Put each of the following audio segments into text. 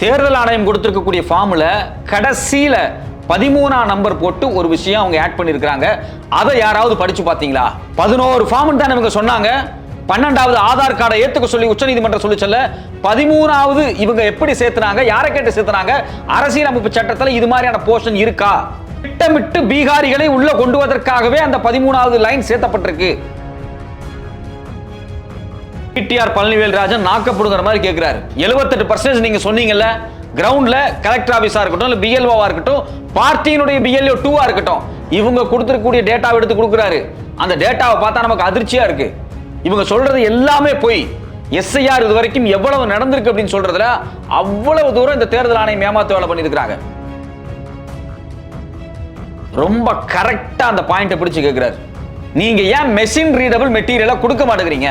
தேர்தல் ஆணையம் கொடுத்துருக்கக்கூடிய ஃபார்மில் கடைசியில் பதிமூணாம் நம்பர் போட்டு ஒரு விஷயம் அவங்க ஆட் பண்ணியிருக்கிறாங்க அதை யாராவது படித்து பார்த்தீங்களா? பதினோரு ஃபார்ம் தான் இவங்க சொன்னாங்க. பன்னெண்டாவது ஆதார் கார்டை ஏத்துக்க சொல்லி உச்சநீதிமன்றம் சொல்லிச்சல்ல பதிமூணாவது இவங்க எப்படி சேர்த்துனாங்க யாரை கேட்டு சேர்த்துனாங்க அரசியலமைப்பு சட்டத்தில் இது மாதிரியான போர்ஷன் இருக்கா? திட்டமிட்டு பீகாரிகளை உள்ள கொண்டு வருவதற்காகவே அந்த பதிமூணாவது லைன் சேர்த்தப்பட்டிருக்கு. பிடிஆர் பழனிவேல் ராஜன் நாக்கப்படுங்கிற மாதிரி கேட்கிறாரு 78% பர்சன்டேஜ் நீங்க சொன்னீங்கல்ல கிரவுண்ட்ல கலெக்டர் ஆபீஸா இருக்கட்டும் இல்ல பிஎல்ஓவா இருக்கட்டும் பார்ட்டியினுடைய பிஎல்ஓ டூவா இருக்கட்டும் இவங்க கொடுத்துருக்கக்கூடிய டேட்டாவை எடுத்து கொடுக்குறாரு. அந்த டேட்டாவை பார்த்தா நமக்கு அதிர்ச்சியா இருக்கு. இவங்க சொல்றது எல்லாமே போய். எஸ்ஐஆர் இது வரைக்கும் எவ்வளவு நடந்திருக்கு அப்படின்னு சொல்றதுல அவ்வளவு தூரம் இந்த தேர்தல் ஆணையம் ஏமாத்து வேலை பண்ணியிருக்கிறாங்க. ரொம்ப கரெக்டா அந்த பாயிண்ட்டை பிடிச்சு கேட்கிறாரு நீங்க ஏன் மெஷின் ரீடபிள் மெட்டீரியலை கொடுக்க மாட்டேங்கிறீங்க?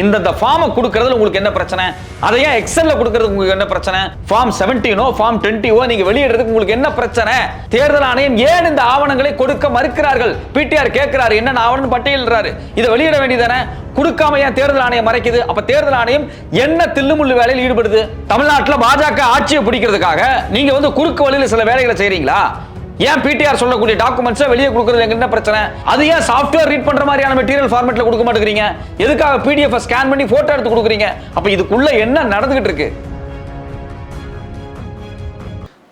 இந்த ஃபார்மை கொடுக்கறதுல உங்களுக்கு என்ன பிரச்சனை? அதை ஏன் எக்ஸல்ல கொடுக்கறது உங்களுக்கு என்ன பிரச்சனை? ஃபார்ம் செவன்டீனோ ஃபார்ம் டுவெண்ட்டியோ நீங்க வெளியிடுறதுக்கு உங்களுக்கு என்ன பிரச்சனை? தேர்தல் ஆணையம் ஏன் இந்த ஆவணங்களை கொடுக்க மறுக்கிறார்கள்? பிடிஆர் கேட்கிறாரு என்ன ஆவணம் பட்டியலிடுறாரு. இதை வெளியிட வேண்டியதானே கொடுக்காம ஏன் தேர்தல் ஆணையம் மறைக்குது? அப்ப தேர்தல் ஆணையம் என்ன தில்லுமுள்ளு வேலையில் ஈடுபடுது? தமிழ்நாட்டில் பாஜக ஆட்சியை பிடிக்கிறதுக்காக நீங்க வந்து குறுக்கு வழியில் சில வேலைகளை செய்றீங்களா? ஏன் பிடிஆர் சொல்லக்கூடிய டாக்குமெண்ட்ஸை வெளியே கொடுக்குறது எங்க என்ன பிரச்சனை? அது ஏன் சாஃப்ட்வேர் ரீட் பண்ற மாதிரியான மெட்டீரியல் ஃபார்மேட்ல கொடுக்க மாட்டேங்கிறீங்க? எதுக்காக பிடிஎஃப் ஸ்கேன் பண்ணி போட்டோ எடுத்து கொடுக்குறீங்க? அப்போ இதுக்குள்ள என்ன நடந்துகிட்டு இருக்கு?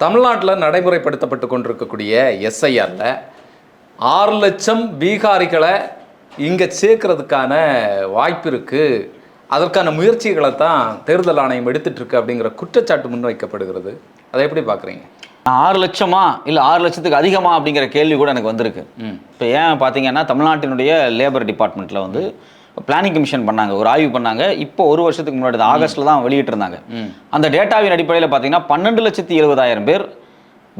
தமிழ்நாட்டில் நடைமுறைப்படுத்தப்பட்டு கொண்டிருக்கக்கூடிய எஸ்ஐஆரில் ஆறு லட்சம் பீகாரிகளை இங்கே சேர்க்கறதுக்கான வாய்ப்பு இருக்குது அதற்கான முயற்சிகளை தான் தேர்தல் ஆணையம் எடுத்துகிட்ருக்கு அப்படிங்கிற குற்றச்சாட்டு முன்வைக்கப்படுகிறது. அதை எப்படி பார்க்குறீங்க? ஆறு லட்சமா இல்ல ஆறு லட்சத்துக்கு அதிகமா அப்படிங்கிற கேள்வி கூட எனக்கு வந்திருக்கு. இப்போ ஏன் பார்த்தீங்கன்னா தமிழ்நாட்டினுடைய லேபர் டிபார்ட்மெண்ட்ல வந்து பிளானிங் கமிஷன் பண்ணாங்க ஒரு ஆய்வு பண்ணாங்க. இப்போ ஒரு வருஷத்துக்கு முன்னாடி தான் ஆகஸ்ட்ல தான் வெளியிட்டிருந்தாங்க. அந்த டேட்டாவின் அடிப்படையில் பார்த்தீங்கன்னா பன்னெண்டு லட்சத்தி எழுபதாயிரம் பேர்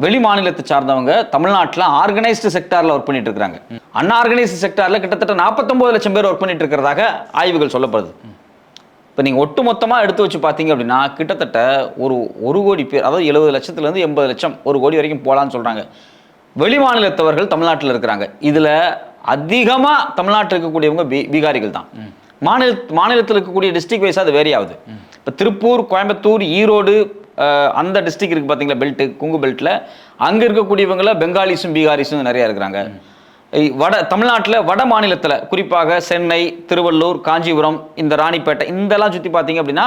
வெளி மாநிலத்தை சார்ந்தவங்க தமிழ்நாட்டில் ஆர்கனைஸ்டு செக்டார்ல ஒர்க் பண்ணிட்டு இருக்காங்க அன்ஆர்கனைஸ்டு செக்டார்ல கிட்டத்தட்ட 49 லட்சம் பேர் ஒர்க் பண்ணிட்டு இருக்கிறதாக ஆய்வுகள் சொல்லப்படுது. இப்போ நீங்கள் ஒட்டு மொத்தமாக எடுத்து வச்சு பார்த்தீங்க அப்படின்னா கிட்டத்தட்ட ஒரு ஒரு கோடி பேர் அதாவது எழுபது லட்சத்துலேருந்து எண்பது லட்சம் ஒரு கோடி வரைக்கும் போகலான்னு சொல்கிறாங்க வெளி மாநிலத்தவர்கள் தமிழ்நாட்டில் இருக்கிறாங்க. இதில் அதிகமாக தமிழ்நாட்டில் இருக்கக்கூடியவங்க பீ பீகாரிகள் தான். மாநில மாநிலத்தில் இருக்கக்கூடிய டிஸ்ட்ரிக்ட் வைஸாக அது வேரி ஆகுது இப்போ திருப்பூர் கோயம்புத்தூர் ஈரோடு அந்த டிஸ்ட்ரிக்ட் இருக்குது பார்த்தீங்களா பெல்ட்டு குங்கு பெல்ட்டில் அங்கே இருக்கக்கூடியவங்கள பெங்காலிஸும் பீகாரிஸும் நிறையா இருக்கிறாங்க. வட தமிழ்நாட்டில் வட மாநிலத்தில் குறிப்பாக சென்னை திருவள்ளூர் காஞ்சிபுரம் இந்த ராணிப்பேட்டை இதெல்லாம் சுற்றி பார்த்தீங்க அப்படின்னா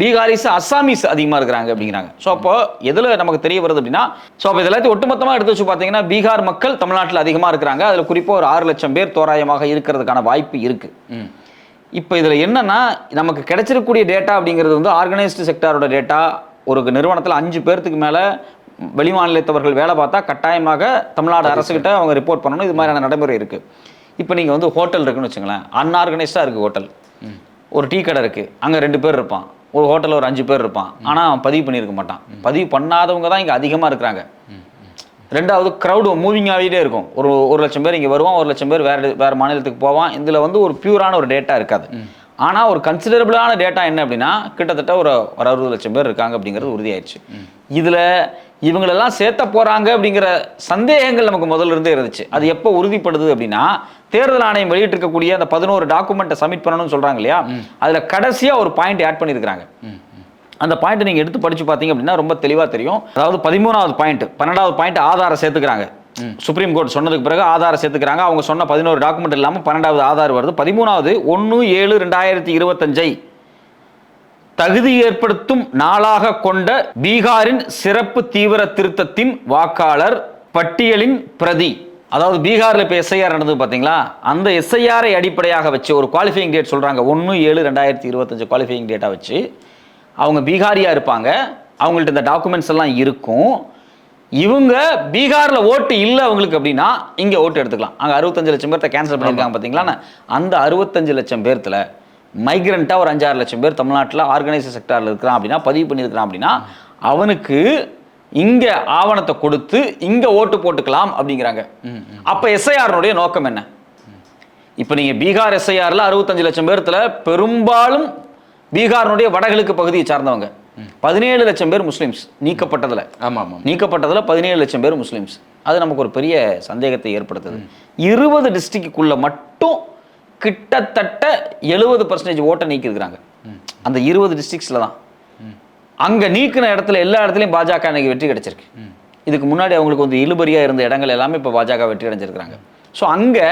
பீகாரிஸ் அஸ்ஸாமீஸ் அதிகமாக இருக்கிறாங்க அப்படிங்கிறாங்க. ஸோ அப்போ எதில் நமக்கு தெரிய வருது அப்படின்னா ஸோ அப்போ இதெல்லாத்தையும் ஒட்டுமொத்தமாக எடுத்து வச்சு பார்த்தீங்கன்னா பீகார் மக்கள் தமிழ்நாட்டில் அதிகமாக இருக்கிறாங்க. அதில் குறிப்பாக ஒரு ஆறு லட்சம் பேர் தோராயமாக இருக்கிறதுக்கான வாய்ப்பு இருக்குது இப்போ இதில் என்னன்னா நமக்கு கிடைச்சிருக்கக்கூடிய டேட்டா அப்படிங்கிறது வந்து ஆர்கனைஸ்டு செக்டாரோட டேட்டா ஒரு நிறுவனத்தில் அஞ்சு பேர்த்துக்கு மேலே வெளிமாநிலத்தவர்கள் வேலை பார்த்தா கட்டாயமாக தமிழ்நாடு அரசுகிட்ட அவங்க ரிப்போர்ட் பண்ணணும். இது மாதிரியான நடைமுறை இருக்குது இப்போ நீங்கள் வந்து ஹோட்டல் இருக்குன்னு வச்சுங்களேன் அன்ஆர்கனைஸ்டாக இருக்குது ஹோட்டல் ஒரு டீ கடை இருக்குது அங்கே ரெண்டு பேர் இருப்பான். ஒரு ஹோட்டலில் ஒரு அஞ்சு பேர் இருப்பான். ஆனால் அவன் பதிவு பண்ணியிருக்க மாட்டான். பதிவு பண்ணாதவங்க தான் இங்கே அதிகமாக இருக்கிறாங்க. ரெண்டாவது க்ரௌடு மூவிங் ஆகிட்டே இருக்கும். ஒரு ஒரு லட்சம் பேர் இங்கே வருவான் ஒரு லட்சம் பேர் வேறு வேறு மாநிலத்துக்கு போவான். இதில் வந்து ஒரு பியூரான ஒரு டேட்டா இருக்காது. ஆனால் ஒரு கன்சிடரபிளான டேட்டா என்ன அப்படின்னா கிட்டத்தட்ட ஒரு ஒரு அறுபது லட்சம் பேர் இருக்காங்க அப்படிங்கிறது உறுதியாயிடுச்சு. இதில் இவங்களெல்லாம் சேர்த்த போகிறாங்க அப்படிங்கிற சந்தேகங்கள் நமக்கு முதல்ல இருந்தே இருந்துச்சு. அது எப்போ உறுதிப்படுது அப்படின்னா தேர்தல் ஆணையம் வெளியிட்டிருக்கக்கூடிய அந்த பதினோரு டாக்குமெண்ட்டை சப்மிட் பண்ணணும்னு சொல்கிறாங்க இல்லையா? அதில் கடைசியாக ஒரு பாயிண்ட் ஆட் பண்ணியிருக்கிறாங்க. அந்த பாயிண்ட் நீங்க எடுத்து படிச்சு பார்த்தீங்க அப்படின்னா ரொம்ப தெளிவா தெரியும். அதாவது பதிமூணாவது பாயிண்ட் பன்னெண்டாவது பாயிண்ட் ஆதாரம் சேர்த்துக்கிறாங்க. சுப்ரீம் கோர்ட் சொன்னதுக்கு பிறகு ஆதாரம் சேர்த்துக்கிறாங்க. அவங்க சொன்ன பதினோரு டாக்குமெண்ட் இல்லாமல் பன்னெண்டாவது ஆதார் வருது. பதிமூணாவது ஒன்று ஏழு ரெண்டாயிரத்தி இருபத்தஞ்சை தகுதி ஏற்படுத்தும் நாளாக கொண்ட பீகாரின் சிறப்பு தீவிர திருத்தத்தின் வாக்காளர் பட்டியலின் பிரதி. அதாவது பீகார்ல இப்போ எஸ்ஐஆர் நடந்தது பாத்தீங்களா? அந்த எஸ்ஐஆரை அடிப்படையாக வச்சு ஒரு குவாலிஃபைங் டேட் சொல்றாங்க. ஒன்று ஏழு ரெண்டாயிரத்தி இருபத்தஞ்சு குவாலிஃபைங் டேட்டா வச்சு. அவங்க பீகாரியா இருப்பாங்க. அவங்கள்ட்ட இந்த டாக்குமெண்ட்ஸ் எல்லாம் இருக்கும். இவங்க பீகார்ல ஓட்டு இல்லை அவங்களுக்கு அப்படின்னா இங்க ஓட்டு எடுத்துக்கலாம். அங்க அறுபத்தஞ்சு லட்சம் பேர்த்த கேன்சல் பண்ணியிருக்காங்க பாத்தீங்களா அந்த அறுபத்தஞ்சு லட்சம் பேர்த்துல மைக்ரண்ட்டாக ஒரு அஞ்சாறு லட்சம் பேர் தமிழ்நாட்டில் ஆர்கனைசர் செக்டாரில் இருக்கிறான் அப்படின்னா பதிவு பண்ணியிருக்கிறான் அப்படின்னா அவனுக்கு இங்கே ஆவணத்தை கொடுத்து இங்கே ஓட்டு போட்டுக்கலாம் அப்படிங்கிறாங்க. அப்போ எஸ்ஐஆர்னுடைய நோக்கம் என்ன? இப்போ நீங்கள் பீகார் எஸ்ஐஆரில் அறுபத்தஞ்சு லட்சம் பேர்த்துல பெரும்பாலும் பீகாரினுடைய வடகிழக்கு பகுதியை சார்ந்தவங்க. பதினேழு லட்சம் பேர் முஸ்லிம்ஸ் நீக்கப்பட்டதில். ஆமாம் ஆமாம் நீக்கப்பட்டதுல பதினேழு லட்சம் பேர் முஸ்லிம்ஸ். அது நமக்கு ஒரு பெரிய சந்தேகத்தை ஏற்படுத்துது. இருபது டிஸ்ட்ரிக்டுக்குள்ள மட்டும் கிட்டத்தட்ட எழுபது பர்சன்டேஜ் ஓட்டை நீக்கியிருக்கிறாங்க. அந்த இருபது டிஸ்ட்ரிக்ஸில் தான். அங்கே நீக்கின இடத்துல எல்லா இடத்துலையும் பாஜக இன்னைக்கு வெற்றி கிடைச்சிருக்கு. இதுக்கு முன்னாடி அவங்களுக்கு வந்து இழுபறியாக இருந்த இடங்கள் எல்லாமே இப்போ பாஜக வெற்றி அடைஞ்சிருக்கிறாங்க. ஸோ அங்கே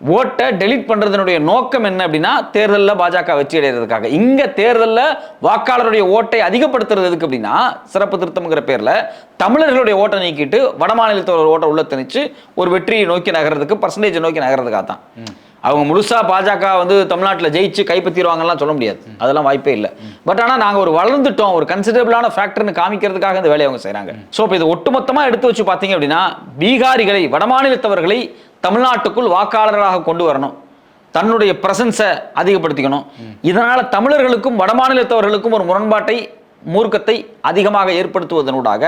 ஓட்டை டெலீட் பண்ணுறதுனுடைய நோக்கம் என்ன அப்படின்னா தேர்தலில் பாஜக வெற்றி அடைகிறதுக்காக இங்கே தேர்தலில் வாக்காளருடைய ஓட்டை அதிகப்படுத்துறது எதுக்கு அப்படின்னா சிறப்பு திருத்தம்ங்கிற பேரில் தமிழர்களுடைய ஓட்டை நீக்கிட்டு வட மாநிலத்தோட ஓட்டை உள்ள திணிச்சு ஒரு வெற்றியை நோக்கி நகர்றதுக்கு பர்சன்டேஜ் நோக்கி நகர்றதுக்காக தான் அவங்க முழுசா பாஜக வந்து தமிழ்நாட்டில் ஜெயிச்சு கைப்பற்றிடுவாங்கலாம் சொல்ல முடியாது. அதெல்லாம் வாய்ப்பே இல்லை. பட் ஆனால் நாங்கள் ஒரு வளர்ந்துட்டோம் ஒரு கன்சிடரபிளான ஃபேக்டர்னு காமிக்கிறதுக்காக இந்த வேலையை அவங்க செய்கிறாங்க ஸோ இப்போ இது ஒட்டுமொத்தமாக எடுத்து வச்சு பார்த்தீங்க அப்படின்னா பீகாரிகளை வடமாநிலத்தவர்களை தமிழ்நாட்டுக்குள் வாக்காளர்களாக கொண்டு வரணும். தன்னுடைய பிரசன்ஸை அதிகப்படுத்திக்கணும். இதனால தமிழர்களுக்கும் வடமாநிலத்தவர்களுக்கும் ஒரு முரண்பாட்டை மூர்க்கத்தை அதிகமாக ஏற்படுத்துவதனூடாக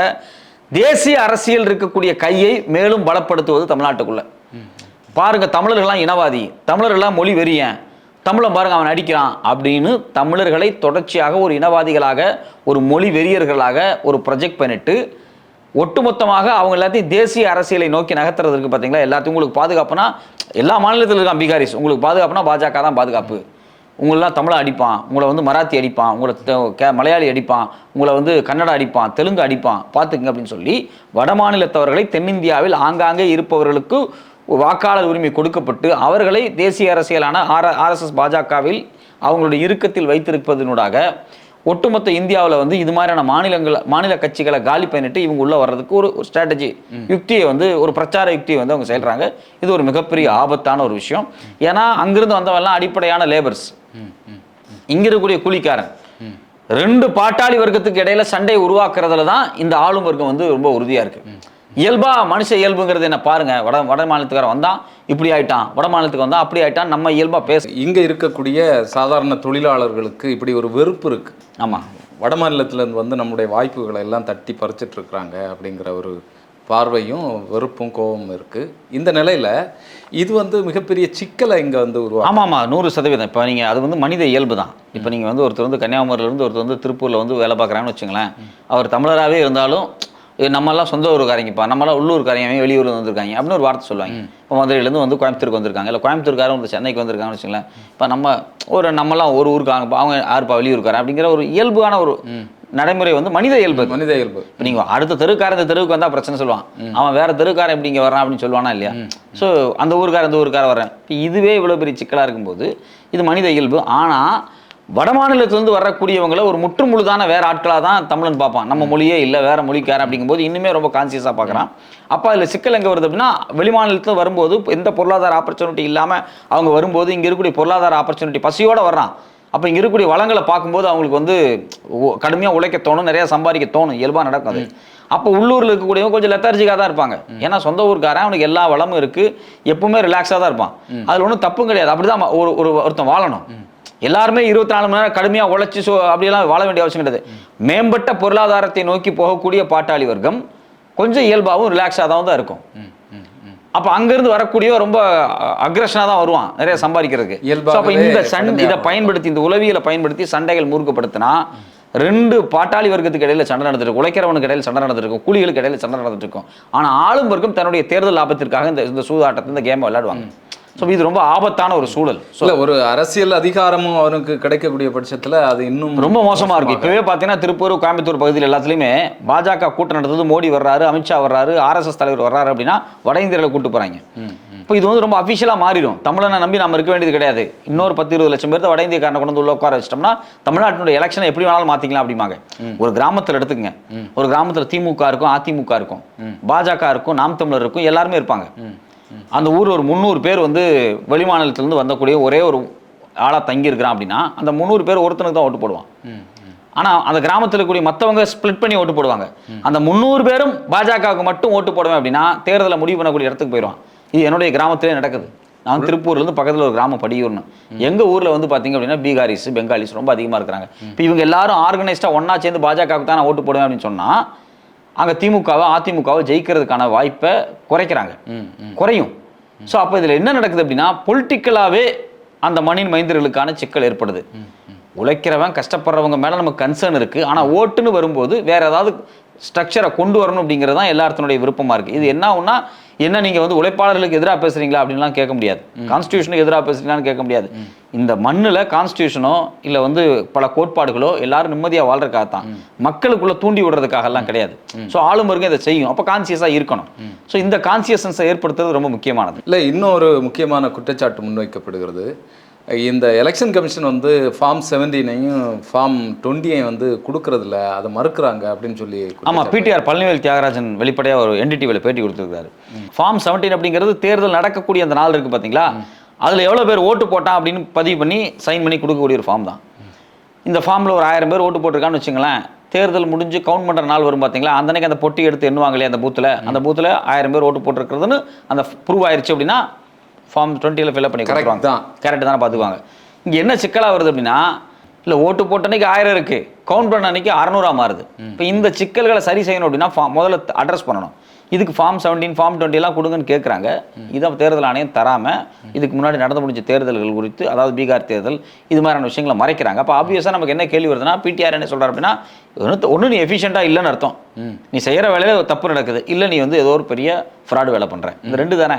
தேசிய அரசியல் இருக்கக்கூடிய கையை மேலும் பலப்படுத்துவது தமிழ்நாட்டுக்குள்ள. பாருங்க தமிழர்கள்லாம் இனவாதி. தமிழர்கள்லாம் மொழி வெறியன் தமிழன் பாருங்க அவன் அடிக்கிறான் அப்படின்னு தமிழர்களை தொடர்ச்சியாக ஒரு இனவாதிகளாக ஒரு மொழி வெறியர்களாக ஒரு ப்ரொஜெக்ட் பண்ணிட்டு ஒட்டுமொத்தமாக அவங்க எல்லாத்தையும் தேசிய அரசியலை நோக்கி நகர்த்துறதுக்கு பார்த்தீங்களா எல்லாத்தையும் உங்களுக்கு பாதுகாப்புனா எல்லா மாநிலத்தில் இருக்கான் பீகாரிஸ். உங்களுக்கு பாதுகாப்புனா பாஜக தான் பாதுகாப்பு. உங்களெலாம் தமிழை அடிப்பான். உங்களை வந்து மராத்தி அடிப்பான். உங்களை கே மலையாளி அடிப்பான். உங்களை வந்து கன்னடா அடிப்பான். தெலுங்கு அடிப்பான். பார்த்துக்குங்க அப்படின்னு சொல்லி வட மாநிலத்தவர்களை தென்னிந்தியாவில் ஆங்காங்கே இருப்பவர்களுக்கு வாக்காளர் உரிமை கொடுக்கப்பட்டு அவர்களை தேசிய அரசியலான ஆர் ஆர்எஸ்எஸ் பாஜகவில் அவங்களுடைய இறுக்கத்தில் வைத்திருப்பதனூடாக ஒட்டுமொத்த இந்தியாவில் வந்து இது மாதிரியான மாநிலங்கள் மாநில கட்சிகளை காலி பண்ணிட்டு இவங்க உள்ள வர்றதுக்கு ஒரு ஸ்ட்ராட்டஜி யுக்தியை வந்து ஒரு பிரச்சார யுக்தியை வந்து அவங்க செயல்றாங்க. இது ஒரு மிகப்பெரிய ஆபத்தான ஒரு விஷயம். ஏன்னா அங்கிருந்து வந்தவெல்லாம் அடிப்படையான லேபர்ஸ் இங்க இருக்கக்கூடிய கூலிக்காரன். ரெண்டு பாட்டாளி வர்க்கத்துக்கு இடையில சண்டை உருவாக்குறதுல தான் இந்த ஆளும் வர்க்கம் வந்து ரொம்ப உறுதியா இருக்கு. இயல்பா மனுஷ இயல்புங்கிறது என்ன பாருங்க. வட வட மாநிலத்துக்காரன் வந்தான் இப்படி ஆயிட்டான். வட மாநிலத்துக்கு வந்தா அப்படி ஆயிட்டான் நம்ம இயல்பா பேச இங்க இருக்கக்கூடிய சாதாரண தொழிலாளர்களுக்கு இப்படி ஒரு வெறுப்பு இருக்கு. ஆமா. வட மாநிலத்துல இருந்து வந்து நம்முடைய வாய்ப்புகளை எல்லாம் தட்டி பறிச்சிட்டு இருக்கிறாங்க அப்படிங்கிற ஒரு பார்வையும் வெறுப்பும் கோபமும் இருக்கு. இந்த நிலையில இது வந்து மிகப்பெரிய சிக்கலை இங்க வந்து உருவாக்கும் ஆமா ஆமா. நூறு சதவீதம். இப்போ நீங்க அது வந்து மனித இயல்பு தான். இப்போ நீங்க வந்து ஒருத்தர் வந்து கன்னியாகுமரியில இருந்து ஒருத்தர் வந்து திருப்பூர்ல வந்து வேலை பார்க்குறாங்கன்னு வச்சுங்களேன் அவர் தமிழராகவே இருந்தாலும் "ஏய், நம்மெல்லாம் சொந்த ஊருக்காரங்கப்பா நம்மளாம் உள்ளூர்காரங்க வெளியூர்ல வந்திருக்காங்க அப்படின்னு ஒரு வார்த்தை சொல்லுவாங்க. இப்போ மதுரையிலேருந்து வந்து கோயம்புத்தூருக்கு வந்திருக்காங்க. இல்லை கோயம்புத்தூர்காரன் வந்து சென்னைக்கு வந்திருக்காங்கன்னு வச்சுங்களேன் இப்போ நம்ம ஒரு நம்மலாம் ஒரு ஊருக்காங்க அவங்க யாருப்பா வெளியூருக்காரன் அப்படிங்கிற ஒரு இயல்பான ஒரு நடைமுறை வந்து மனித இயல்பு. மனித இயல்பு. இப்போ நீங்கள் அடுத்த தெருக்காரன் இந்த தெருவுக்கு வந்தால் பிரச்சனை சொல்லுவான். அவன் வேற தெருக்காரன் எப்படி இங்கே வரான் அப்படின்னு சொல்லுவானா இல்லையா? ஸோ அந்த ஊருக்காரன் இந்த ஊருக்காரன் வர்றேன். இப்போ இதுவே இவ்வளோ பெரிய சிக்கலாக இருக்கும்போது இது மனித இயல்பு. ஆனால் வட மாநிலத்திலேருந்து வரக்கூடியவங்கள ஒரு முற்று முழுதான வேற ஆட்களாக தான் தமிழன் பார்ப்பான். நம்ம மொழியே இல்லை வேற மொழிக்காரன் அப்படிங்கும்போது இன்னுமே ரொம்ப கான்சியஸாக பார்க்குறான். அப்போ அதில் சிக்கல் எங்கே வருது அப்படின்னா வெளிமாநிலத்தில் வரும்போது எந்த பொருளாதார ஆப்பர்ச்சுனிட்டி இல்லாமல் அவங்க வரும்போது இங்கே இருக்கக்கூடிய பொருளாதார ஆப்பர்ச்சுனிட்டி பசியோட வர்றான். அப்போ இங்கே இருக்கக்கூடிய வளங்களை பார்க்கும்போது அவங்களுக்கு வந்து கடுமையாக உழைக்க தோணும் நிறைய சம்பாதிக்க தோணும். இயல்பாக நடக்கும் அது. அப்போ உள்ளூரில் இருக்கக்கூடியவங்க கொஞ்சம் லெத்தார்ஜிக்காக தான் இருப்பாங்க. ஏன்னா சொந்த ஊருக்காரன் அவனுக்கு எல்லா வளமும் இருக்குது எப்பவுமே ரிலாக்ஸாக தான் இருப்பான். அதில் ஒன்றும் தப்பும் கிடையாது. அப்படி தான் ஒரு ஒரு ஒருத்தன் வாழணும். எல்லாருமே இருபத்தி நாலு மணி நேரம் கடுமையாக உழைச்சி சோ அப்படியெல்லாம் வாழ வேண்டிய அவசியம் கிடையாது. மேம்பட்ட பொருளாதாரத்தை நோக்கி போகக்கூடிய பாட்டாளி வர்க்கம் கொஞ்சம் இயல்பாகவும் ரிலாக்ஸாக தான் இருக்கும். அப்போ அங்கிருந்து வரக்கூடிய ரொம்ப அக்ரஷனாக தான் வருவான் நிறைய சம்பாதிக்கிறதுக்கு. அப்ப இந்த சண்டை இதை பயன்படுத்தி இந்த உளவியலை பயன்படுத்தி சண்டைகள் மூர்க்கப்படுத்தினா ரெண்டு பாட்டாளி வர்க்கத்துக்கு இடையில சண்டை நடந்துட்டு உழைக்கிறவனுக்கு இடையில சண்டை நடந்துட்டு இருக்கும். கூலிகளுக்கு இடையில சண்டை நடந்துட்டு இருக்கும். ஆனா ஆளும் வர்க்கம் தன்னுடைய தேர்தல் லாபத்திற்காக இந்த இந்த சூதாட்டத்தை இந்த கேமை விளையாடுவாங்க. ஸோ இது ரொம்ப ஆபத்தான ஒரு சூழல். இல்ல ஒரு அரசியல் அதிகாரமும் அவனுக்கு கிடைக்கக்கூடிய பட்சத்துல அது இன்னும் ரொம்ப மோசமா இருக்கு. இப்பவே பாத்தீங்கன்னா திருப்பூர் கோயம்புத்தூர் பகுதியில் எல்லாத்துலயுமே பாஜக கூட்டம் நடந்தது. மோடி வர்றாரு அமித்ஷா வர்றாரு ஆர்எஸ்எஸ் தலைவர் வர்றாரு அப்படின்னா வட இந்தியாவில் கூட்டு போறாங்க. இப்போ இது வந்து ரொம்ப அஃபிஷியலா மாறிடும். தமிழனை நம்பி நம்ம இருக்க வேண்டியது கிடையாது. இன்னொரு பத்து இருபது லட்சம் பேர் வட இந்தியக்காரனை கொண்டு வந்து உள்ள உட்கார வச்சிட்டோம்னா தமிழ்நாட்டினுடைய எலெக்ஷனை எப்படி வேணாலும் மாத்திக்கலாம் அப்படிம்பாங்க. ஒரு கிராமத்துல எடுத்துக்கங்க. ஒரு கிராமத்துல திமுக இருக்கும் அதிமுக இருக்கும். பாஜக இருக்கும் நாம் தமிழர் இருக்கும் எல்லாருமே இருப்பாங்க. அந்த ஊர் ஒரு முந்நூறு பேர் வந்து வெளிமாநிலத்திலிருந்து வந்தக்கூடிய ஒரே ஒரு ஆளா தங்கி இருக்கிறான் அப்படின்னா அந்த முந்நூறு பேர் ஒருத்தனுக்கு தான் ஓட்டு போடுவான். ஆனா அந்த கிராமத்தில் இருக்கக்கூடிய மத்தவங்க ஸ்ப்ளிட் பண்ணி ஓட்டு போடுவாங்க. அந்த முந்நூறு பேரும் பாஜகவுக்கு மட்டும் ஓட்டு போடுவேன் அப்படின்னா தேர்தலை முடிவு பண்ணக்கூடிய இடத்துக்கு போயிடுவான். இது என்னுடைய கிராமத்திலே நடக்குது. நான் திருப்பூர்ல இருந்து பக்கத்துல ஒரு கிராமம் படியூர்னு. எங்க ஊர்ல வந்து பாத்தீங்க அப்படின்னா பீகாரிஸ் பெங்காலிஸ் ரொம்ப அதிகமா இருக்கிறாங்க. இப்போ இவங்க எல்லாரும் ஆர்கனைஸ்டா ஒண்ணா சேர்ந்து பாஜகவுக்கு தான் நான் ஓட்டு போடுவேன் அப்படின்னு சொன்னா அங்க திமுகவை அதிமுகவை ஜெயிக்கிறதுக்கான வாய்ப்பை குறைக்கிறாங்க. குறையும். ஸோ அப்போ இதுல என்ன நடக்குது அப்படின்னா பொலிட்டிக்கலாவே அந்த மண்ணின் மைந்தர்களுக்கான சிக்கல் ஏற்படுது. உழைக்கிறவன் கஷ்டப்படுறவங்க மேல நமக்கு கன்சர்ன் இருக்கு. ஆனா ஓட்டுன்னு வரும்போது வேற ஏதாவது ஸ்ட்ரக்சரை கொண்டு வரணும் அப்படிங்கிறது தான் எல்லாத்தினுடைய விருப்பமாக இருக்குது இது என்ன ஆகும்னா என்ன நீங்கள் வந்து உழைப்பாளர்களுக்கு எதிராக பேசுகிறீங்களா அப்படின்லாம் கேட்க முடியாது. கான்ஸ்டியூஷனுக்கு எதிராக பேசுறீங்களான்னு கேட்க முடியாது. இந்த மண்ணில் கான்ஸ்டியூஷனோ இல்லை வந்து பல கோட்பாடுகளோ எல்லாரும் நிம்மதியாக வாழ்றதுக்காக தான். மக்களுக்குள்ள தூண்டி விடுறதுக்காகலாம் கிடையாது. ஸோ ஆளும் வரைக்கும் இதை செய்யும். அப்போ கான்சியஸாக இருக்கணும். ஸோ இந்த கான்சியஸ்னஸை ஏற்படுத்துறது ரொம்ப முக்கியமானது. இல்லை இன்னொரு முக்கியமான குற்றச்சாட்டு முன்வைக்கப்படுகிறது. இந்த எலெக்ஷன் கமிஷன் வந்து ஃபார்ம் செவன்டீனையும் ஃபார்ம் டுவெண்ட்டியையும் வந்து கொடுக்கறதில்ல. அதை மறுக்கிறாங்க அப்படின்னு சொல்லி ஆமா பிடிஆர் பழனிவேல் தியாகராஜன் வெளிப்படையாக ஒரு என்டிடிவியில் பேட்டி கொடுத்துருக்காரு. ஃபார்ம் செவன்டீன் அப்படிங்கிறது தேர்தல் நடக்கக்கூடிய அந்த நாள் இருக்கு பார்த்தீங்களா அதில் எவ்வளோ பேர் ஓட்டு போட்டான் அப்படின்னு பதிவு பண்ணி சைன் பண்ணி கொடுக்கக்கூடிய ஒரு ஃபார்ம் தான். இந்த ஃபார்மில் ஒரு ஆயிரம் பேர் ஓட்டு போட்டிருக்கான்னு வச்சுங்களேன் தேர்தல் முடிஞ்சு கவுண்ட் பண்ணுற நாள் வரும் பார்த்தீங்களா அந்த அன்னைக்கு அந்த பொட்டி எடுத்து எண்ணுவாங்க இல்லையா அந்த பூத்தில் அந்த பூத்தில் ஆயிரம் பேர் ஓட்டு போட்டிருக்கிறதுன்னு அந்த ப்ரூவ் ஆயிருச்சு அப்படின்னா ஃபார்ம் டுவெண்ட்டியில் ஃபில்அப் பண்ணி கொடுத்துருவாங்க. தான். கரெக்ட் தானே பார்த்துக்குவாங்க. இங்கே என்ன சிக்கலாக வருது அப்படின்னா இல்லை ஓட்டு போட்ட அன்னைக்கு ஆயிரம் இருக்கு. கவுண்ட் பண்ண அன்னைக்கு அறநூறா மாறுது. இப்போ இந்த சிக்கல்களை சரி செய்யணும் அப்படின்னா முதல்ல அட்ரஸ் பண்ணணும். இதுக்கு ஃபார்ம் செவன்டீன் ஃபார்ம் டுவெண்ட்டி எல்லாம் கொடுங்கன்னு கேட்குறாங்க இதை தேர்தல் ஆணையம் தராம இதுக்கு முன்னாடி நடந்து முடிஞ்ச தேர்தல்கள் குறித்து அதாவது பீகார் தேர்தல் இது மாதிரியான விஷயங்களை மறைக்கிறாங்க. அப்போ ஆப்வியஸாக நமக்கு என்ன கேள்வி வருதுன்னா பிடிஆர் என்ன சொல்றாரு அப்படின்னா ஒன்று நீ எஃபிஷியண்டாக இல்லைன்னு அர்த்தம். நீ செய்கிற வேலையில தப்பு நடக்குது. இல்லை நீ வந்து ஏதோ ஒரு பெரிய ஃப்ராடு வேலை பண்ற. இந்த ரெண்டு தானே?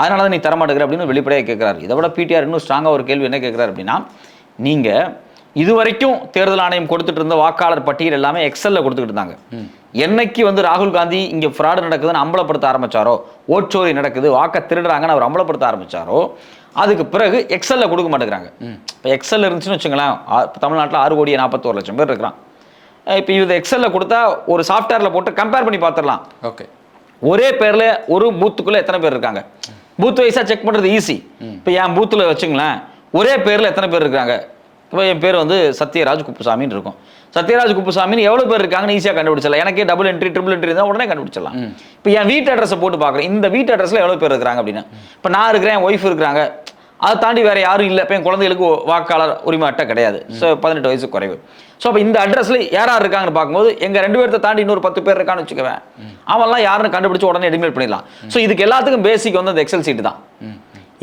அதனால தான் நீ தரமாட்டேங்கிற அப்படின்னு வெளிப்படையாக கேட்குறாரு இதை விட பிடிஆர் இன்னும் ஸ்ட்ராங்காக ஒரு கேள்வி என்ன கேட்குறாரு அப்படின்னா நீங்கள் இதுவரைக்கும் தேர்தல் ஆணையம் கொடுத்துட்டு இருந்த வாக்காளர் பட்டியல் எல்லாமே எக்ஸல்ல கொடுத்துட்டு இருந்தாங்க என்னைக்கு வந்து ராகுல் காந்தி இங்க ஃப்ராடு நடக்குதுன்னு அம்பலப்படுத்த ஆரம்பிச்சாரோ ஓட்சோரி நடக்குது வாக்க திருடுறாங்கன்னு அவர் அம்பலப்படுத்த ஆரம்பிச்சாரோ அதுக்கு பிறகு எக்ஸல்ல கொடுக்க மாட்டேங்கிறாங்க. இப்போ எக்ஸல் இருந்துச்சுன்னு வச்சுங்களேன் தமிழ்நாட்டுல ஆறு கோடி நாற்பத்தோரு லட்சம் பேர் இருக்கிறான். இப்போ இது எக்ஸல்ல கொடுத்தா ஒரு சாஃப்ட்வேர்ல போட்டு கம்பேர் பண்ணி பார்த்துடலாம். ஓகே. ஒரே பேர்ல ஒரு பூத்துக்குள்ள எத்தனை பேர் இருக்காங்க? பூத் வைஸா செக் பண்றது ஈஸி இப்போ என் பூத்துல வச்சுங்களேன் ஒரே பேர்ல எத்தனை பேர் இருக்காங்க இப்போ என் பேர் வந்து சத்யராஜ் குப்புசாமின்னு இருக்கும். சத்யராஜ் குப்புசாமின்னு எவ்வளவு பேர் இருக்காங்கன்னு ஈஸியாக கண்டுபிடிச்சலாம் எனக்கே டபுள் என்ட்ரி ட்ரிபிள் என்ட்ரி இருந்தால் உடனே கண்டுபிடிச்சலாம் இப்போ என் வீட்டு அட்ரஸை போட்டு பார்க்குறேன். இந்த வீட்டு அட்ரஸ்ல எவ்வளவு பேர் இருக்கிறாங்க அப்படின்னு. இப்போ நான் இருக்கிறேன் என் ஒய்ஃப் இருக்கிறாங்க. அதை தாண்டி வேற யாரும் இல்லை. இப்போ என் குழந்தைகளுக்கு வாக்காளர் உரிமை அட்டை கிடையாது. ஸோ பதினெட்டு வயசு குறைவு. ஸோ அப்போ இந்த அட்ரஸ்ல யார் யார் இருக்காங்கன்னு பார்க்கும்போது எங்க ரெண்டு பேர்த்த தாண்டி இன்னொரு பத்து பேர் இருக்கான்னு வச்சுக்குவேன். அவன்லாம் யாருன்னு கண்டுபிடிச்சு உடனே எலிமினேட் பண்ணிடலாம். ஸோ இதுக்கு எல்லாத்துக்கும் பேசிக் வந்து அந்த எக்ஸல் சீட்டு தான்.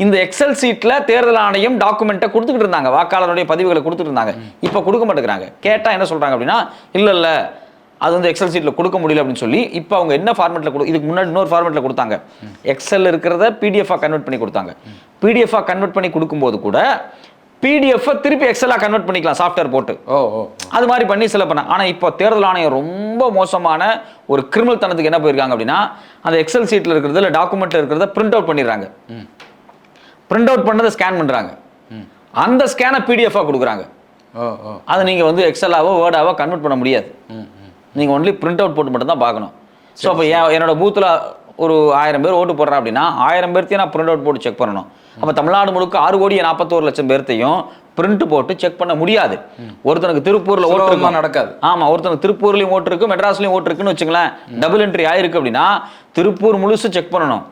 இந்த எக்ஸல் சீட்ல தேர்தல் ஆணையம் டாக்குமெண்ட்டை கொடுத்துக்கிட்டு இருந்தாங்க. வாக்காளருடைய பதிவுகளை கொடுத்துட்டு இருந்தாங்க. இப்போ கொடுக்க மாட்டேங்கிறாங்க. கேட்டா என்ன சொல்றாங்க அப்படின்னா இல்ல இல்ல அது வந்து எக்ஸல் சீட்ல கொடுக்க முடியல அப்படின்னு சொல்லி இப்போ அவங்க என்ன ஃபார்மெட்ல கொடு இதுக்கு முன்னாடி இன்னொரு ஃபார்மெட்ல கொடுத்தாங்க. எக்ஸல் இருக்கிறத பிடிஎஃபா கன்வெர்ட் பண்ணி கொடுத்தாங்க. பிடிஎஃபா கன்வெர்ட் பண்ணி கொடுக்கும்போது கூட பிடிஎஃப் திருப்பி எக்ஸலா கன்வெர்ட் பண்ணிக்கலாம் சாஃப்ட்வேர் போட்டு. ஓ ஓ அது மாதிரி பண்ணி சில பண்ண ஆனால் இப்போ தேர்தல் ஆணையம் ரொம்ப மோசமான ஒரு கிரிமினல் தனத்துக்கு என்ன போயிருக்காங்க அப்படின்னா அந்த எக்ஸல் சீட்டில் இருக்கிறது இல்லை டாக்குமெண்ட்டில் இருக்கிறத பிரிண்ட் அவுட் பண்ணிடுறாங்க. பிரிண்ட் அவுட் பண்ணதை ஸ்கேன் பண்ணுறாங்க அந்த ஸ்கேனை பிடிஎஃபாக கொடுக்குறாங்க. ஓ ஓ. அதை நீங்கள் வந்து எக்ஸலாவோ வேர்டாவோ கன்வெர்ட் பண்ண முடியாது. நீங்கள் ஒன்லி பிரிண்ட் அவுட் போட்டு மட்டும் தான் பார்க்கணும் ஸோ அப்போ என் என்னோட பூத்தில் ஒரு ஆயிரம் பேர் ஓட்டு போடுறேன் அப்படின்னா ஆயிரம் பேர்த்தையும் நான் பிரிண்ட் அவுட் போட்டு செக் பண்ணணும். அப்போ தமிழ்நாடு முழுக்க ஆறு கோடி நாற்பத்தோரு லட்சம் பேர்த்தையும் பிரிண்ட் போட்டு செக் பண்ண முடியாது. ஒருத்தனுக்கு திருப்பூர்ல ஓட்டு. நடக்காது. ஆமா ஒருத்தனுக்கு திருப்பூர்லயும் ஓட்டு இருக்கு மெட்ராஸ்லயும் ஓட்டு இருக்குன்னு வச்சுங்களேன் டபுள் என்ட்ரி ஆயிருக்கு அப்படின்னா திருப்பூர் முழுசு செக் பண்ணணும்.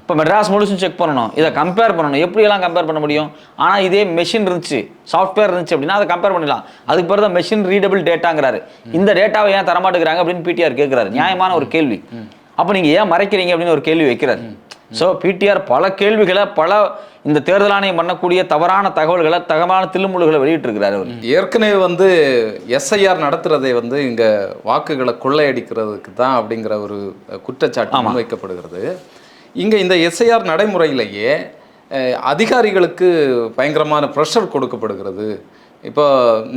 இப்போ மெட்ராஸ் முழுசும் செக் பண்ணணும். இதை கம்பேர் பண்ணணும். எப்படியெல்லாம் கம்பேர் பண்ண முடியும்? ஆனால் இதே மெஷின் இருந்துச்சு. சாஃப்ட்வேர் இருந்துச்சு அப்படின்னா அதை கம்பேர் பண்ணிடலாம். அதுக்கு பிறகு மெஷின் ரீடபிள் டேட்டாங்கிறாரு இந்த டேட்டாவை ஏன் தரமாட்டேங்கிறாங்க அப்படின்னு பிடிஆர் கேட்குறாரு நியாயமான ஒரு கேள்வி. அப்போ நீங்கள் ஏன் மறைக்கிறீங்க அப்படின்னு ஒரு கேள்வி வைக்கிறாரு. ஸோ பிடிஆர் பல கேள்விகளை பல இந்த தேர்தல் ஆணையம் பண்ணக்கூடிய தவறான தகவல்களை தகவலான தில்லுமுள்ளுகளை வெளியிட்டிருக்கிறாரு அவர். ஏற்கனவே வந்து எஸ்ஐஆர் நடத்துறதை வந்து இங்க வாக்குகளை கொள்ளையடிக்கிறதுக்கு தான் அப்படிங்கிற ஒரு குற்றச்சாட்டு முன்வைக்கப்படுகிறது. இங்க இந்த எஸ்ஐஆர் நடைமுறையிலேயே அதிகாரிகளுக்கு பயங்கரமான ப்ரெஷர் கொடுக்கப்படுகிறது. இப்போ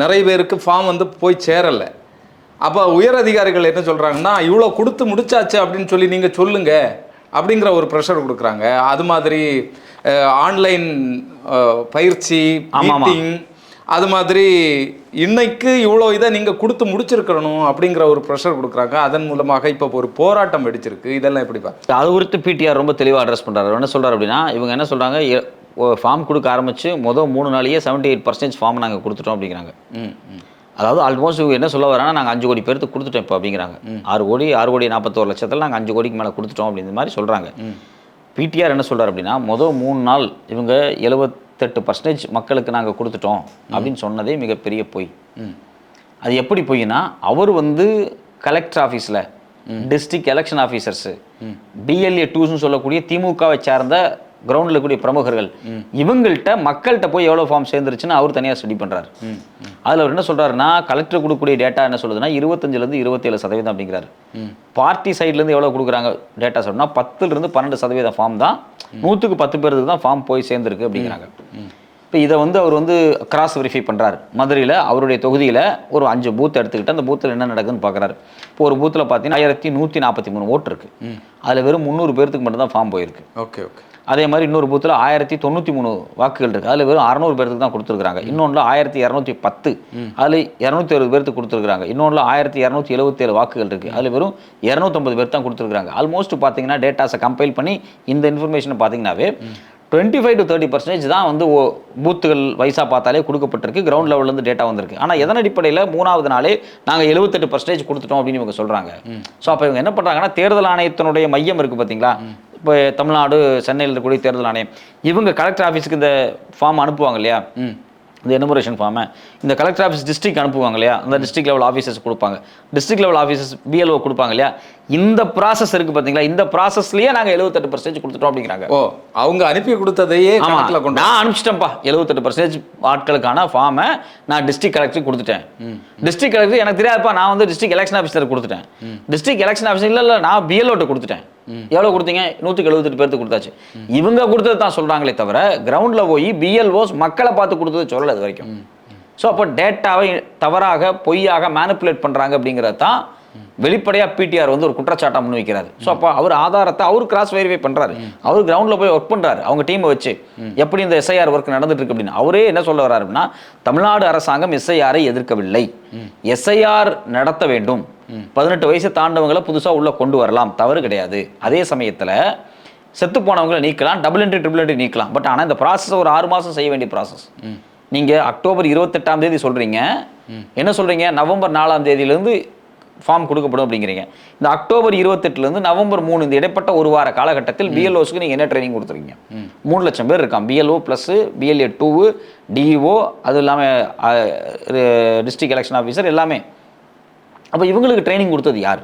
நிறைய பேருக்கு ஃபார்ம் வந்து போய் சேரலை. அப்போ உயர் அதிகாரிகள் என்ன சொல்றாங்கன்னா இவ்வளோ கொடுத்து முடிச்சாச்சு அப்படின்னு சொல்லி நீங்க சொல்லுங்க அப்படிங்கிற ஒரு ப்ரெஷர் கொடுக்குறாங்க. அது மாதிரி ஆன்லைன் பயிற்சி. மீட்டிங் அது மாதிரி இன்னைக்கு இவ்வளோ இதை நீங்கள் கொடுத்து முடிச்சிருக்கணும் அப்படிங்கிற ஒரு ப்ரெஷர் கொடுக்குறாங்க. அதன் மூலமாக இப்போ ஒரு போராட்டம் வெடிச்சிருக்கு. இதெல்லாம் எப்படி பார்க்க அது குறித்து பிடிஆர் ரொம்ப தெளிவாக அட்ரஸ் பண்ணுறாரு என்ன சொல்றாரு அப்படின்னா இவங்க என்ன சொல்றாங்க ஃபார்ம் கொடுக்க ஆரம்பிச்சு மொதல் மூணு நாளையே செவன்ட்டி எயிட் பர்சன்டேஜ் ஃபார்ம் நாங்கள் கொடுத்துட்டோம் அப்படிங்கிறாங்க. அதாவது ஆல்மோஸ்ட் இவங்க என்ன சொல்ல வராங்கன்னா நாங்கள் அஞ்சு கோடி பேருக்கு கொடுத்துட்டோம் இப்போ அப்படிங்கிறாங்க. ஆறு கோடி ஆறு கோடி நாற்பத்தோரு லட்சத்தில் நாங்கள் அஞ்சு கோடிக்கு மேலே கொடுத்துட்டோம் அப்படிங்கிற மாதிரி சொல்கிறாங்க பிடிஆர் என்ன சொல்றாரு அப்படின்னா மொதல் மூணு நாள் இவங்க எழுபத்தெட்டு பர்சன்டேஜ் மக்களுக்கு நாங்கள் கொடுத்துட்டோம் அப்படின்னு சொன்னதே மிகப்பெரிய பொய். அது எப்படி பொய்னா அவர் வந்து கலெக்டர் ஆஃபீஸில் டிஸ்ட்ரிக்ட் எலெக்ஷன் ஆஃபீஸர்ஸு டிஎல்ஏ டூஸ்னு சொல்லக்கூடிய திமுகவை சார்ந்த கிரவுண்டில் இருக்கக்கூடிய பிரமுகர்கள் இவங்கள்ட்ட மக்கள்கிட்ட போய் எவ்வளோ ஃபார்ம் சேர்ந்துருச்சுன்னு அவர் தனியாக ஸ்டடி பண்ணுறாரு அதில் அவர் என்ன சொல்றாருன்னா கலெக்டர் கொடுக்கக்கூடிய டேட்டா என்ன சொல்லுதுன்னா இருபத்தஞ்சிலேருந்து இருபத்தேழு சதவீதம் அப்படிங்கிறாரு. பார்ட்டி சைட்லேருந்து எவ்வளோ கொடுக்குறாங்க டேட்டா சொன்னா பத்துலேருந்து பன்னெண்டு சதவீதம் ஃபார்ம் தான். நூற்றுக்கு பத்து பேருக்கு தான் ஃபார்ம் போய் சேர்ந்துருக்கு அப்படிங்கிறாங்க. இப்போ இதை வந்து அவர் வந்து கிராஸ் வெரிஃபை பண்ணுறாரு மதுரையில் அவருடைய தொகுதியில் ஒரு அஞ்சு பூத் எடுத்துக்கிட்டு அந்த பூத்தில் என்ன நடக்குதுன்னு பார்க்குறாரு இப்போ ஒரு பூத்தில் பார்த்தீங்கன்னா ஆயிரத்தி நூற்றி நாற்பத்தி மூணு ஓட்டு இருக்கு. அதில் வெறும் முந்நூறு பேர்த்துக்கு மட்டும்தான் ஃபார்ம் போயிருக்கு. Okay okay. அதே மாதிரி இன்னொரு பூத்தில் ஆயிரத்தி தொண்ணூற்றி மூணு வாக்குகள் இருக்குது அதில் வெறும் அறநூறு பேருக்கு தான் கொடுத்துருக்காங்க இன்னொன்றில் ஆயிரத்தி இரநூத்தி பத்து அதில் இரநூத்தி அறுபது பேருக்கு கொடுத்துருக்காங்க இன்னொன்றில் ஆயிரத்தி இரநூத்தி எழுபத்தேழு வாக்குகள் இருக்குது அதில் வெறும் இரநூத்தொம்பது பேர் தான் கொடுத்துருக்காங்க ஆல்மோஸ்ட் பார்த்தீங்கன்னா டேட்டாஸை கம்பைல் பண்ணி இந்த இன்ஃபர்மேஷனை பார்த்தீங்கன்னாவே twenty five to thirty percentage தான் வந்து ஓ- பூத்துகள் வயசாக பார்த்தாலே கொடுக்கப்பட்டிருக்கு. கிரவுண்ட் லெவல்லேருந்து டேட்டா வந்திருக்கு. ஆனால் எதன் அடிப்படையில் மூணாவது நாளே நாங்கள் எழுபத்தெட்டு பர்சன்டேஜ் கொடுத்துட்டோம் அப்படின்னு இவங்க சொல்கிறாங்க ஸோ அப்போ இவங்க என்ன பண்ணுறாங்கன்னா தேர்தல் ஆணையத்தினுடைய மையம் இருக்குது பார்த்தீங்களா இப்போ தமிழ்நாடு சென்னையில் இருக்கக்கூடிய தேர்தல் ஆணையம். இவங்க கலெக்டர் ஆஃபீஸுக்கு இந்த ஃபார்ம் அனுப்புவாங்க இல்லையா? இந்த எனுமரேஷன் ஃபார்மை இந்த கலெக்டர் ஆஃபீஸ் டிஸ்ட்ரிக்ட் அனுப்புவாங்க இல்லையா? அந்த டிஸ்ட்ரிக்ட் லெவல் ஆஃபீஸர்ஸ் கொடுப்பாங்க. டிஸ்ட்ரிக்ட் லெவல் ஆஃபீஸர்ஸ் பிஎல்ஓ கொடுப்பாங்க இல்லையா? இந்த ப்ராசஸ் இருக்குது பார்த்தீங்களா இந்த ப்ராசஸ்லேயே நாங்கள் எழுபத்தெட்டு பர்சன்டேஜ் கொடுத்துட்டோம் அப்படிங்கிறாங்க. ஓ அவங்க அனுப்பி கொடுத்ததையே கணக்கில் கொண்டு நான் அனுப்பிச்சிட்டேன்ப்பா. எழுபத்தெட்டு பர்சன்டேஜ் ஆட்களுக்கான ஃபார்மை நான் டிஸ்ட்ரிக்ட் கலெக்டருக்கு கொடுத்துட்டேன். டிஸ்ட்ரிக்ட் கலெக்டர் எனக்கு தெரியாதுப்பா. நான் வந்து டிஸ்ட்ரிக்ட் எலெக்ஷன் ஆஃபீஸர் கொடுத்துட்டேன். டிஸ்ட்ரிக்ட் எலெக்ஷன் ஆஃபீஸர் இல்லை இல்லை நான் பிஎல்ஓட்ட கொடுத்துட்டேன். எவ்வளோ கொடுத்தீங்க? நூற்றுக்கு எழுபத்தெட்டு பேருக்கு கொடுத்தாச்சு. இவங்க கொடுத்தது தான் சொல்கிறாங்களே தவிர கிரவுண்டில் போய் பிஎல்ஓஸ் மக்களை பார்த்து கொடுத்தது சொல்லலை இது வரைக்கும். ஸோ அப்போ டேட்டாவை தவறாக பொய்யாக மேனிப்புலேட் பண்ணுறாங்க அப்படிங்கிறது தான் வெளிப்படையாக பிடிஆர் வந்து ஒரு குற்றச்சாட்டை முன்வைக்கிறாரு ஸோ அப்போ அவர் ஆதாரத்தை அவர் கிராஸ் வெரிஃபை பண்ணுறாரு அவர் கிரவுண்டில் போய் ஒர்க் பண்ணுறாரு அவங்க டீமை வச்சு. எப்படி இந்த எஸ்ஐஆர் ஒர்க் நடந்துட்டு இருக்கு அப்படின்னு. அவரே என்ன சொல்ல வர்றாரு அப்படின்னா தமிழ்நாடு அரசாங்கம் எஸ்ஐஆரை எதிர்க்கவில்லை. எஸ்ஐஆர் நடத்த வேண்டும். பதினெட்டு வயசு தாண்டவங்களை புதுசாக உள்ள கொண்டு வரலாம். தவறு கிடையாது. அதே சமயத்தில் செத்து போனவங்களை நீக்கலாம். டபுள் என்ட்ரி ட்ரிபிள் என்ட்ரி நீக்கலாம். பட் ஆனால் இந்த ப்ராசஸ் ஒரு ஆறு மாதம் செய்ய வேண்டிய ப்ராசஸ் நீங்கள் அக்டோபர் இருபத்தெட்டாம் தேதி சொல்கிறீங்க என்ன சொல்கிறீங்க நவம்பர் நாலாம் தேதியிலேருந்து ஃபார்ம் கொடுக்கப்படும் அப்படிங்கிறீங்க. இந்த அக்டோபர் இருபத்தெட்டுலேருந்து நவம்பர் மூணு இந்த இடைப்பட்ட ஒரு வார காலகட்டத்தில் பிஎல்ஓஸ்க்கு நீங்கள் என்ன ட்ரைனிங் கொடுத்துருக்கீங்க? மூணு லட்சம் பேர் இருக்கான் BLO plus BLA two DEO அது இல்லாமல் டிஸ்ட்ரிக்ட் எலெக்ஷன் ஆஃபீஸர் எல்லாமே. அப்போ இவங்களுக்கு ட்ரைனிங் கொடுத்தது யார்?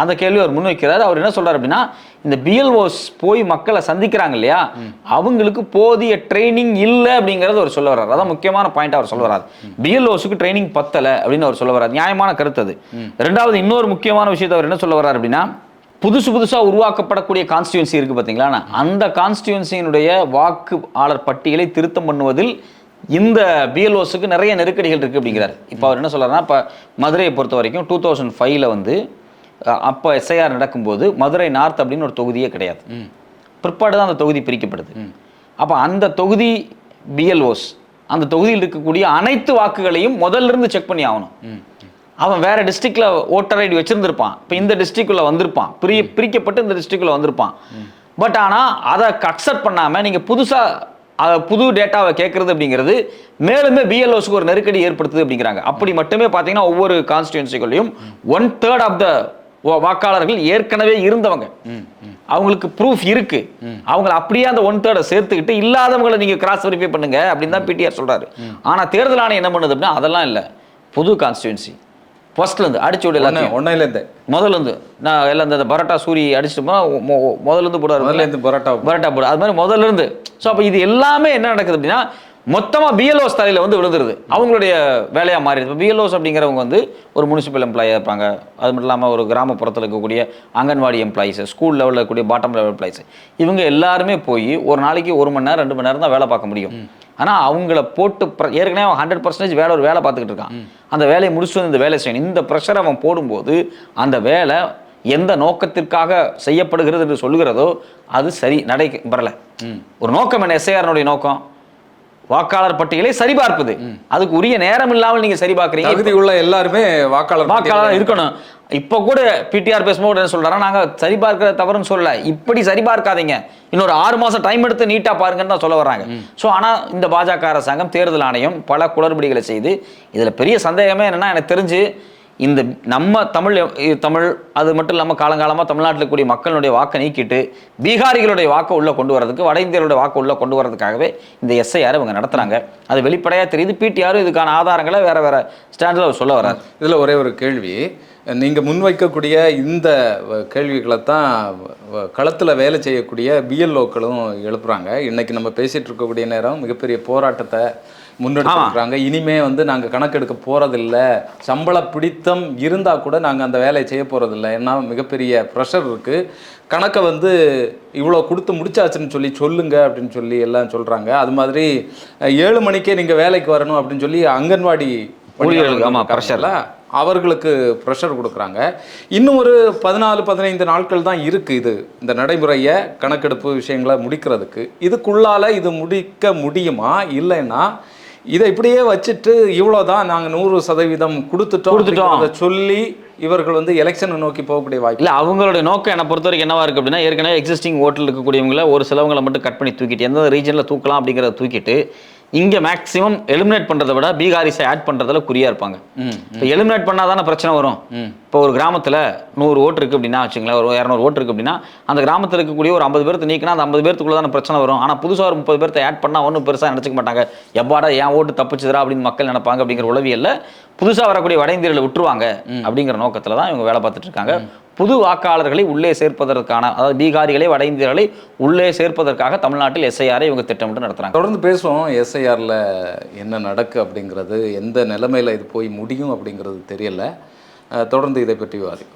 அந்த கேள்வி அவர் முன்வைக்கிறார் அவர் என்ன சொல்றாரு அப்படின்னா இந்த பிஎல்ஓஸ் போய் மக்களை சந்திக்கிறாங்க இல்லையா? அவங்களுக்கு போதிய ட்ரைனிங் இல்லை அப்படிங்கறது அவர் சொல்ல வர்றாரு. அதான் முக்கியமான பாயிண்ட் அவர் சொல்ல வராது பிஎல்ஓஸுக்கு ட்ரைனிங் பத்தலை அப்படின்னு அவர் சொல்ல வர்றாரு. நியாயமான கருத்து அது. ரெண்டாவது இன்னொரு முக்கியமான விஷயத்தை அவர் என்ன சொல்ல வர்றாரு அப்படின்னா புதுசு புதுசாக உருவாக்கப்படக்கூடிய கான்ஸ்டியூன்சி இருக்குது பார்த்தீங்களா அந்த கான்ஸ்டியூன்சியினுடைய வாக்காளர் பட்டியலை திருத்தம் பண்ணுவதில் இந்த பிஎல்ஓஸுக்கு நிறைய நெருக்கடிகள் இருக்குது அப்படிங்கிறார். இப்போ அவர் என்ன சொல்கிறாருன்னா இப்போ மதுரையை பொறுத்த வரைக்கும் டூ தௌசண்ட் ஃபைவ்ல வந்து அப்போ எஸ்ஐஆர் நடக்கும்போது மதுரை நார்த் அப்படின்னு ஒரு தொகுதியே கிடையாது. பிற்பாடு தான் அந்த தொகுதி பிரிக்கப்படுது. அப்போ அந்த தொகுதி பிஎல்ஓஸ் அந்த தொகுதியில் இருக்கக்கூடிய அனைத்து வாக்குகளையும் முதல்ல இருந்து செக் பண்ணி ஆகணும். அவன் வேற டிஸ்ட்ரிக்ட்ல ஓட்டர் ஐடி வச்சிருந்திருப்பான். இப்போ இந்த டிஸ்ட்ரிக்ட்குள்ள வந்திருப்பான். பிரி பிரிக்கப்பட்டு இந்த டிஸ்ட்ரிக்ட்குள்ள வந்திருப்பான். பட் ஆனா அதை அக்செப்ட் பண்ணாம நீங்க புதுசா அத புது டேட்டாவை கேட்கறது அப்படிங்கிறது மேலுமே பிஎல்ஓஸ்க்கு ஒரு நெருக்கடி ஏற்படுத்துது அப்படிங்கிறாங்க. அப்படி மட்டுமே பார்த்தீங்கன்னா ஒவ்வொரு கான்ஸ்டியூன்சிகளையும் ஒன் தேர்ட் ஆஃப் த வாக்காளர்கள் ஏற்கனவே இருந்தவங்க. அவங்களுக்கு ப்ரூஃப் இருக்கு. அவங்கள அப்படியே அந்த ஒன் தேர்டை சேர்த்துக்கிட்டு இல்லாதவங்களை நீங்க கிராஸ் வெரிஃபை பண்ணுங்க அப்படின்னு தான் பிடிஆர் சொல்றாரு. ஆனா தேர்தல் ஆணையம் என்ன பண்ணுது அப்படின்னா அதெல்லாம் இல்லை. புது கான்ஸ்டியூன்சி ஃபர்ஸ்ட்ல இருந்து அடிச்சு விட எல்லாத்தையும். முதல்ல இருந்து. நான் எல்லாம் இந்த பரோட்டா சூரி அடிச்சுட்டு போனா மொ- மொ- முதல்ல இருந்து போடுவார். முதல்லேருந்து பரோட்டா பரோட்டா போடு. அது மாதிரி முதல்ல இருந்து. ஸோ அப்போ இது எல்லாமே என்ன நடக்குது அப்படின்னா மொத்தமா பிஎல்ஓஸ் தலையில வந்து விழுந்துருது. அவங்களுடைய வேலையா மாறிடுது. இப்போ பிஎல்ஓஸ் அப்படிங்கிறவங்க வந்து ஒரு முனிசிபல் எம்ப்ளாயாக இருப்பாங்க. அது மட்டும் இல்லாமல் ஒரு கிராமப்புறத்தில் இருக்கக்கூடிய அங்கன்வாடி எம்ப்ளாயிஸ் ஸ்கூல் லெவலில் இருக்கக்கூடிய பாட்டம் லெவல் எம்ப்ளாயிஸ் இவங்க எல்லாருமே போய் ஒரு நாளைக்கு ஒரு மணி நேரம் ரெண்டு மணி நேரம் தான் வேலை பார்க்க முடியும். ஆனா அவங்கள போட்டு ஏற்கனவே அவன் ஹண்ட்ரட் பர்சன்டேஜ் வேலை ஒரு வேலை பார்த்துக்கிட்டு இருக்கான். அந்த வேலையை முடிச்சுட்டு வந்து இந்த வேலை செய்யணும். இந்த ப்ரெஷர் அவன் போடும்போது அந்த வேலை எந்த நோக்கத்திற்காக செய்யப்படுகிறது என்று சொல்லுகிறதோ அது சரி நடை வரல. ஒரு நோக்கம் என்ன? எஸ்ஐஆர்னுடைய நோக்கம். வாக்காளர் பட்டியலை சரிபார்ப்பது. அதுக்கு உரிய நேரம் இல்லாமல் நீங்க சரிபார்க்கறீங்க. தகுதி உள்ள எல்லாருமே வாக்காளர் வாக்காளர் இருக்கணும். இப்போ கூட பிடிஆர் பேசும்போது என்ன சொல்றாரா? நாங்க சரிபார்க்கிற தவறுன்னு சொல்லல. இப்படி சரிபார்க்காதீங்க. இன்னொரு ஆறு மாசம் டைம் எடுத்து நீட்டா பாருங்கன்னு தான் சொல்ல வர்றாங்க. ஸோ ஆனா இந்த பாஜக அரசாங்கம் தேர்தல் ஆணையம் பல குளறுபடிகளை செய்து இதுல பெரிய சந்தேகமே என்னன்னா எனக்கு தெரிஞ்சு இந்த நம்ம தமிழ் தமிழ் அது மட்டும் இல்லாமல் காலங்காலமாக தமிழ்நாட்டில் கூடிய மக்களுடைய வாக்கை நீக்கிட்டு பீகாரிகளுடைய வாக்கை உள்ளே கொண்டு வரதுக்கு வட இந்தியர்களுடைய வாக்கை உள்ளே கொண்டு வரதுக்காகவே இந்த எஸ்ஐஆர் இவங்க நடத்துகிறாங்க அது வெளிப்படையாக தெரியுது. பிடிஆரும் இதுக்கான ஆதாரங்களை வேறு வேறு ஸ்டாண்டில் அவர் சொல்ல வர்றார். இதில் ஒரே ஒரு கேள்வி. நீங்கள் முன்வைக்கக்கூடிய இந்த வ- கேள்விகளை தான் களத்தில் வேலை செய்யக்கூடிய பிஎல்ஓக்களும் எழுப்புறாங்க. இன்றைக்கி நம்ம பேசிகிட்டு இருக்கக்கூடிய நேரம் மிகப்பெரிய போராட்டத்தை முன்னெடுத்துருக்காங்க இனிமே வந்து நாங்கள் கணக்கெடுக்க போகிறதில்ல சம்பள பிடித்தம் இருந்தால் கூட நாங்கள் அந்த வேலையை செய்ய போகிறதில்ல ஏன்னா மிகப்பெரிய ப்ரெஷர் இருக்குது கணக்கை வந்து இவ்வளோ கொடுத்து முடிச்சாச்சுன்னு சொல்லி சொல்லுங்க அப்படின்னு சொல்லி எல்லாம் சொல்கிறாங்க அது மாதிரி ஏழு மணிக்கே நீங்கள் வேலைக்கு வரணும் அப்படின்னு சொல்லி அங்கன்வாடி ஊழியர்களுக்கு, ஆமா, இருக்காங்கல்ல, அவர்களுக்கு ப்ரெஷர் கொடுக்குறாங்க. இன்னும் ஒரு பதினாலு பதினைந்து நாட்கள் தான் இருக்குது இது இந்த நடைமுறையை கணக்கெடுப்பு விஷயங்களை முடிக்கிறதுக்கு. இதுக்குள்ளால இது முடிக்க முடியுமா? இல்லைன்னா இதை இப்படியே வச்சுட்டு இவ்வளோதான் நாங்கள் நூறு சதவீதம் கொடுத்துட்டோம் கொடுத்துட்டோம். அப்படிங்கிறத சொல்லி இவர்கள் வந்து எலெக்ஷனை நோக்கி போகக்கூடிய வாய்ப்பு இல்லை அவங்களுடைய நோக்கம் என்னை பொறுத்த வரைக்கும் என்னவா இருக்கு அப்படின்னா ஏற்கனவே எக்ஸிஸ்டிங் ஓட்டில் இருக்கக்கூடியவங்கள ஒரு சிலவங்களை மட்டும் கட் பண்ணி தூக்கிட்டு எந்த ரீஜனில் தூக்கலாம் அப்படிங்கிறத தூக்கிட்டு இங்கே மேக்ஸிமம் எலிமினேட் பண்ணுறதை விட பீகாரிஸை ஆட் பண்ணுறதுல குறியா இருப்பாங்க. இப்போ எலிமினேட் பண்ணால் தானே பிரச்சனை வரும். ம். இப்போ ஒரு கிராமத்தில் நூறு ஓட்டு இருக்குது அப்படின்னா வச்சுங்களேன் ஒரு இரநூறு ஓட்டு இருக்குது அப்படின்னா அந்த கிராமத்தில் இருக்கக்கூடிய ஒரு ஐம்பது பேர்த்து நீக்கினா அந்த ஐம்பது பேர்த்துக்குள்ள தானே பிரச்சனை வரும். ஆனால் புதுசாக ஒரு முப்பது பேர்த்த ஆட் பண்ணால் ஒன்றும் பெருசாக நினச்சிக்க மாட்டாங்க. எப்பாடா என் ஓட்டு தப்பிச்சுதுரா அப்படின்னு மக்கள் நினைப்பாங்க அப்படிங்கிற உளவியல்ல புதுசாக வரக்கூடிய வட இந்தியர்களை விட்டுருவாங்க அப்படிங்கிற நோக்கத்தில் தான் இவங்க வேலை பார்த்துட்டு இருக்காங்க. புது வாக்காளர்களை உள்ளே சேர்ப்பதற்கான அதாவது பீகாரிகளை வட இந்தியர்களை உள்ளே சேர்ப்பதற்காக தமிழ்நாட்டில் எஸ்ஐஆரை இவங்க திட்டமிட்டு நடத்துறாங்க. தொடர்ந்து பேசுவோம் எஸ்ஐஆரில் என்ன நடக்கு அப்படிங்கிறது எந்த நிலைமையில் இது போய் முடியும் அப்படிங்கிறது தெரியல. தொடர்ந்து இதை பற்றி விவாதிக்கும்